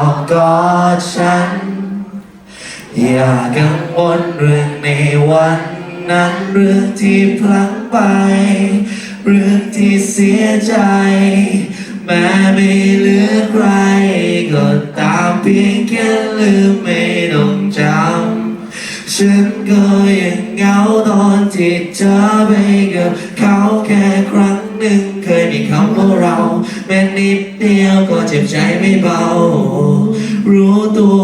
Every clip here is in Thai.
อบกอดฉัน อย่ากังวลเรื่องในวันนั้นเรื่องที่พลั้งไป เรื่องที่เสียใจ แม้ไม่เหลือใคร ก็ตามเพียงแค่ลืมไม่ต้องจำฉันก็ยังเหงาตอนที่เธอไปกับเขาแค่ครั้งหนึ่งเคยมีคำว่าเรา แม้นิดเดียวก็เจ็บใจไม่เบา รู้ตัว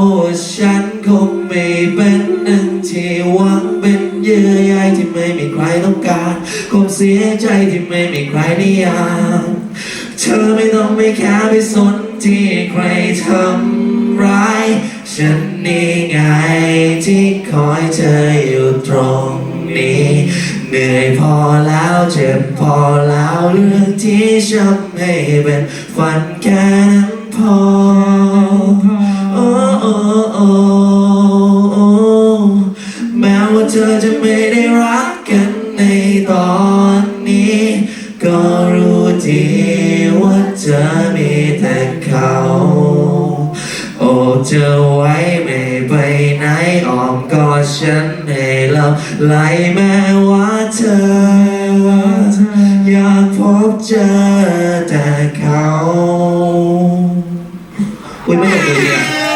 ฉันคงไม่เป็นหนึ่งที่หวังเป็นเยื่อใยที่ไม่มีใครต้องการ คงเสียใจที่ไม่มีใครนิยามเธอไม่ต้องไม่แค่ไปสนที่ใครทำร้าย ฉันนี่ไงที่คอยเธออยู่ตรง นี้ เหนื่อยพอแล้วเจ็บพอแล้วเรื่องที่ช้ำให้เป็นฝันแค่นั้นพอโอ้โอ้โอ้โอ้แม้ว่าเธอจะไม่ได้รักกันในตอนนี้ ก็รู้ดีว่าเธอมีแต่เขา โอ้เธอไว้ไม่ไป ไหนอ้อมกอดฉันให้เราไหลแม้ว่าเธอ อยากพบเจอแต่เขาอุ้ยไม่อยากเลยอะ